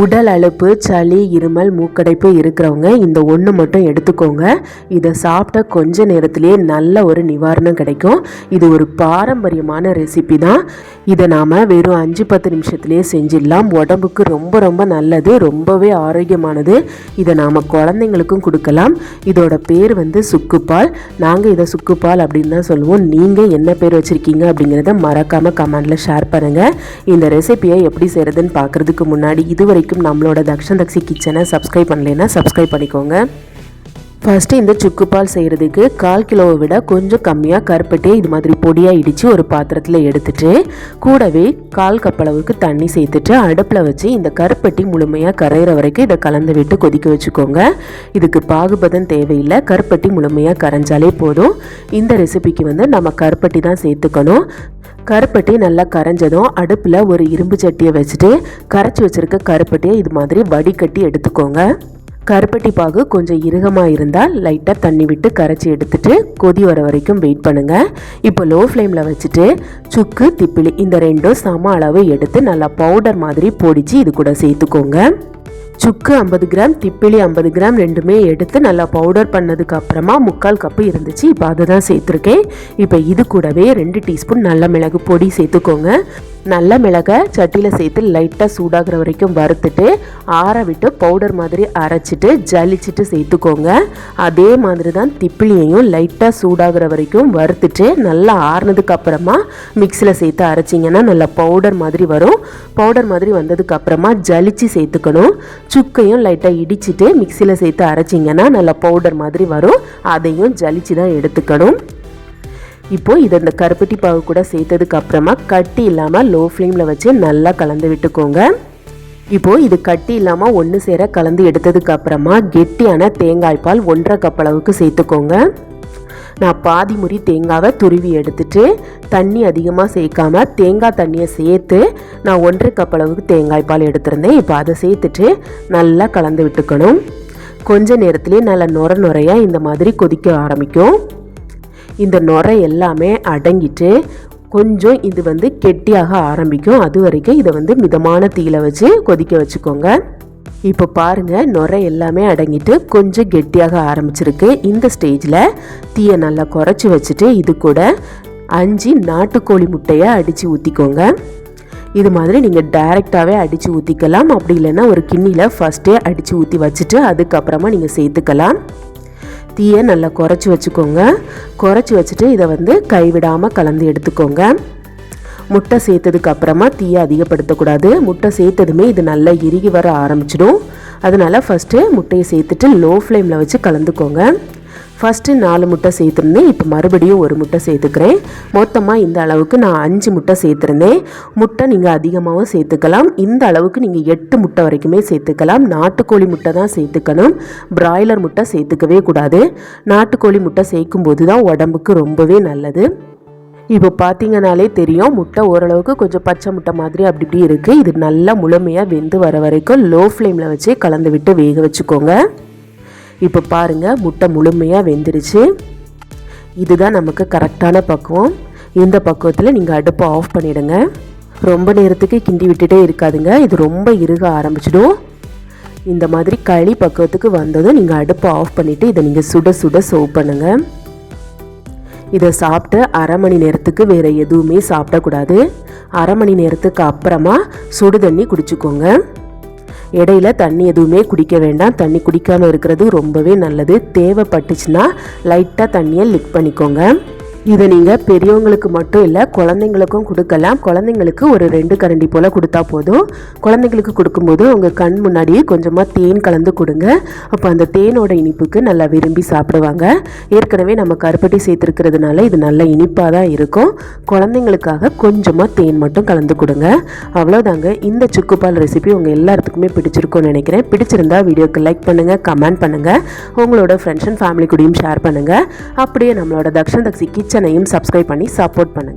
உடல் அழுப்பு சளி இருமல் மூக்கடைப்பு இருக்கிறவங்க இந்த ஒன்று மட்டும் எடுத்துக்கோங்க. இதை சாப்பிட்ட கொஞ்ச நேரத்திலேயே நல்ல ஒரு நிவாரணம் கிடைக்கும். இது ஒரு பாரம்பரியமான ரெசிபி தான். இதை நாம் வெறும் அஞ்சு பத்து நிமிஷத்துலேயே செஞ்சிடலாம். உடம்புக்கு ரொம்ப ரொம்ப நல்லது. ரொம்பவே ஆரோக்கியமானது. இதை நாம் குழந்தைங்களுக்கும் கொடுக்கலாம். இதோட பேர் வந்து சுக்குப்பால். நாங்கள் இதை சுக்குப்பால் அப்படின்னு தான் சொல்லுவோம். நீங்கள் என்ன பேர் வச்சுருக்கீங்க அப்படிங்கிறத மறக்காமல் கமெண்டில் ஷேர் பண்ணுங்கள் இந்த ரெசிபியை எப்படி செய்கிறதுன்னு பார்க்குறதுக்கு முன்னாடி இது வரைக்கும் நம்மளோட தக்ஷன் தக்ஷி கிச்சனை சப்ஸ்கிரைப் பண்ணலைன்னா சப்ஸ்கிரைப் பண்ணிக்கோங்க. ஃபஸ்ட்டு இந்த சுக்குப்பால் செய்கிறதுக்கு கால் கிலோவை விட கொஞ்சம் கம்மியாக கருப்பட்டியை இது மாதிரி பொடியாக இடித்து ஒரு பாத்திரத்தில் எடுத்துட்டு கூடவே கால் கப்பளவுக்கு தண்ணி சேர்த்துட்டு அடுப்பில் வச்சு இந்த கருப்பட்டி முழுமையாக கரையிற வரைக்கும் இதை கலந்து விட்டு கொதிக்க வச்சுக்கோங்க. இதுக்கு பாகுபதம் தேவையில்லை. கருப்பட்டி முழுமையாக கரைஞ்சாலே போதும். இந்த ரெசிபிக்கு வந்து நம்ம கருப்பட்டி தான் சேர்த்துக்கணும். கருப்பட்டி நல்லா கரைஞ்சதும் அடுப்பில் ஒரு இரும்பு சட்டியை வச்சுட்டு கரைச்சி வச்சுருக்க கருப்பட்டியை இது மாதிரி வடிகட்டி எடுத்துக்கோங்க. கருப்பட்டி பாகு கொஞ்சம் இறுகமாக இருந்தால் லைட்டாக தண்ணி விட்டு கரைச்சி எடுத்துட்டு கொதி வர வரைக்கும் வெயிட் பண்ணுங்கள் இப்போ லோ ஃப்ளேமில் வச்சுட்டு சுக்கு திப்பிலி இந்த ரெண்டும் சம அளவு எடுத்து நல்லா பவுடர் மாதிரி பொடிச்சு இது கூட சேர்த்துக்கோங்க. சுக்கு ஐம்பது கிராம் திப்பிலி ஐம்பது கிராம் ரெண்டுமே எடுத்து நல்லா பவுடர் பண்ணதுக்கு அப்புறமா முக்கால் கப்பு இருந்துச்சு. இப்போ அதை தான் சேர்த்துருக்கேன். இப்போ இது கூடவே ரெண்டு டீஸ்பூன் நல்ல மிளகு பொடி சேர்த்துக்கோங்க. நல்ல மிளகை சட்டியில் சேர்த்து லைட்டாக சூடாகிற வரைக்கும் வறுத்துட்டு ஆற விட்டு பவுடர் மாதிரி அரைச்சிட்டு ஜலிச்சிட்டு சேர்த்துக்கோங்க. அதே மாதிரி தான் திப்பிலியையும் லைட்டாக சூடாகிற வரைக்கும் வறுத்துட்டு நல்லா ஆறுனதுக்கு அப்புறமா மிக்சியில் சேர்த்து அரைச்சிங்கன்னா நல்லா பவுடர் மாதிரி வரும். பவுடர் மாதிரி வந்ததுக்கு அப்புறமா ஜலிச்சு சேர்த்துக்கணும். சுக்கையும் லைட்டாக இடிச்சிட்டு மிக்சியில் சேர்த்து அரைச்சிங்கன்னா நல்லா பவுடர் மாதிரி வரும். அதையும் ஜலிச்சு தான் எடுத்துக்கணும். இப்போது இதை இந்த கருப்பட்டி பாவு கூட சேர்த்ததுக்கு அப்புறமா கட்டி இல்லாமல் லோ ஃப்ளேமில் வச்சு நல்லா கலந்து விட்டுக்கோங்க. இப்போது இது கட்டி இல்லாமல் ஒன்று சேர கலந்து எடுத்ததுக்கு அப்புறமா கெட்டியான தேங்காய் பால் ஒன்றரை கப் அளவுக்கு சேர்த்துக்கோங்க. நான் பாதி முறி தேங்காவை துருவி எடுத்துட்டு தண்ணி அதிகமாக சேர்க்காம தேங்காய் தண்ணியை சேர்த்து நான் ஒன்றரை கப் அளவுக்கு தேங்காய் பால் எடுத்திருந்தேன். இப்போ அதை சேர்த்துட்டு நல்லா கலந்து விட்டுக்கணும். கொஞ்ச நேரத்துலேயே நல்லா நுர நுறையாக இந்த மாதிரி கொதிக்க ஆரம்பிக்கும். இந்த நுரை எல்லாமே அடங்கிட்டு கொஞ்சம் இது வந்து கெட்டியாக ஆரம்பிக்கும். அது வரைக்கும் இதை வந்து மிதமான தீயில வச்சு கொதிக்க வச்சுக்கோங்க. இப்போ பாருங்கள் நுரை எல்லாமே அடங்கிட்டு கொஞ்சம் கெட்டியாக ஆரம்பிச்சிருக்கு. இந்த ஸ்டேஜில் தீயை நல்லா குறைச்சி வச்சுட்டு இது கூட அஞ்சு நாட்டுக்கோழி முட்டையை அடித்து ஊற்றிக்கோங்க இது மாதிரி நீங்கள் டைரெக்டாகவே அடித்து ஊற்றிக்கலாம் அப்படி இல்லைன்னா ஒரு கிண்ணியில் ஃபஸ்ட்டே அடித்து ஊற்றி வச்சுட்டு அதுக்கப்புறமா நீங்கள் சேர்த்துக்கலாம். தீயை நல்லா குறைச்சி வச்சுக்கோங்க. குறைச்சி வச்சுட்டு இதை வந்து கைவிடாமல் கலந்து எடுத்துக்கோங்க. முட்டை சேர்த்ததுக்கு அப்புறமா தீயை அதிகப்படுத்தக்கூடாது. முட்டை சேர்த்ததுமே இது நல்லா இறுகி வர ஆரம்பிச்சிடும். அதனால் ஃபஸ்ட்டு முட்டையை சேர்த்துட்டு லோ ஃப்ளேமில் வச்சு கலந்துக்கோங்க. ஃபஸ்ட்டு நாலு முட்டை சேர்த்துருந்தேன். இப்போ மறுபடியும் ஒரு முட்டை சேர்த்துக்கிறேன். மொத்தமாக இந்த அளவுக்கு நான் அஞ்சு முட்டை சேர்த்துருந்தேன். முட்டை நீங்கள் அதிகமாகவும் சேர்த்துக்கலாம். இந்த அளவுக்கு நீங்கள் எட்டு முட்டை வரைக்குமே சேர்த்துக்கலாம். நாட்டுக்கோழி முட்டை தான் சேர்த்துக்கணும். பிராய்லர் முட்டை சேர்த்துக்கவே கூடாது. நாட்டுக்கோழி முட்டை சேர்க்கும் போது தான் உடம்புக்கு ரொம்பவே நல்லது. இப்போ பார்த்தீங்கனாலே தெரியும் முட்டை ஓரளவுக்கு கொஞ்சம் பச்சை முட்டை மாதிரி அப்படி இப்படி இருக்குது இது நல்லா முழுமையாக வெந்து வர வரைக்கும் லோ ஃப்ளேமில் வச்சு கலந்து விட்டு வேக வச்சுக்கோங்க. இப்போ பாருங்கள் முட்டை முழுமையாக வெந்துருச்சு. இதுதான் நமக்கு கரெக்டான பக்குவம். இந்த பக்குவத்தில் நீங்கள் அடுப்பை ஆஃப் பண்ணிவிடுங்க ரொம்ப நேரத்துக்கு கிண்டி விட்டுட்டே இருக்காதுங்க. இது ரொம்ப இறுக ஆரம்பிச்சிடும். இந்த மாதிரி களி பக்குவத்துக்கு வந்ததும் நீங்கள் அடுப்பை ஆஃப் பண்ணிவிட்டு இதை நீங்கள் சுட சுட சோவ் பண்ணுங்கள் இதை சாப்பிட்டு அரை மணி நேரத்துக்கு வேறு எதுவுமே சாப்பிடக்கூடாது. அரை மணி நேரத்துக்கு அப்புறமா சுடு தண்ணி குடிச்சுக்கோங்க. இடையில தண்ணி எதுவுமே குடிக்க வேண்டாம். தண்ணி குடிக்காமல் இருக்கிறது ரொம்பவே நல்லது. தேவைப்பட்டுச்சுன்னா லைட்டாக தண்ணியை லிக் பண்ணிக்கோங்க. இதை நீங்கள் பெரியவங்களுக்கு மட்டும் இல்லை குழந்தைங்களுக்கும் கொடுக்கலாம். குழந்தைங்களுக்கு ஒரு ரெண்டு கரண்டி போல் கொடுத்தா போதும். குழந்தைங்களுக்கு கொடுக்கும்போது உங்கள் கண் முன்னாடியே கொஞ்சமாக தேன் கலந்து கொடுங்க. அப்போ அந்த தேனோட இனிப்புக்கு நல்லா விரும்பி சாப்பிடுவாங்க. ஏற்கனவே நம்ம கருப்பட்டி சேர்த்துருக்கிறதுனால இது நல்ல இனிப்பாக தான் இருக்கும். குழந்தைங்களுக்காக கொஞ்சமாக தேன் மட்டும் கலந்து கொடுங்க. அவ்வளோதாங்க இந்த சுக்குப்பால் ரெசிபி உங்கள் எல்லாத்துக்குமே பிடிச்சிருக்கும்னு நினைக்கிறேன். பிடிச்சிருந்தா வீடியோக்கு லைக் பண்ணுங்கள் கமெண்ட் பண்ணுங்கள் உங்களோட ஃப்ரெண்ட்ஸ் அண்ட் ஃபேமிலி கூடயும் ஷேர் பண்ணுங்கள் அப்படியே நம்மளோட தக்ஷன் தக்ஷி கிச்சனையும் சப்ஸ்கிரைப் பண்ணி சப்போர்ட் பண்ணுங்கள்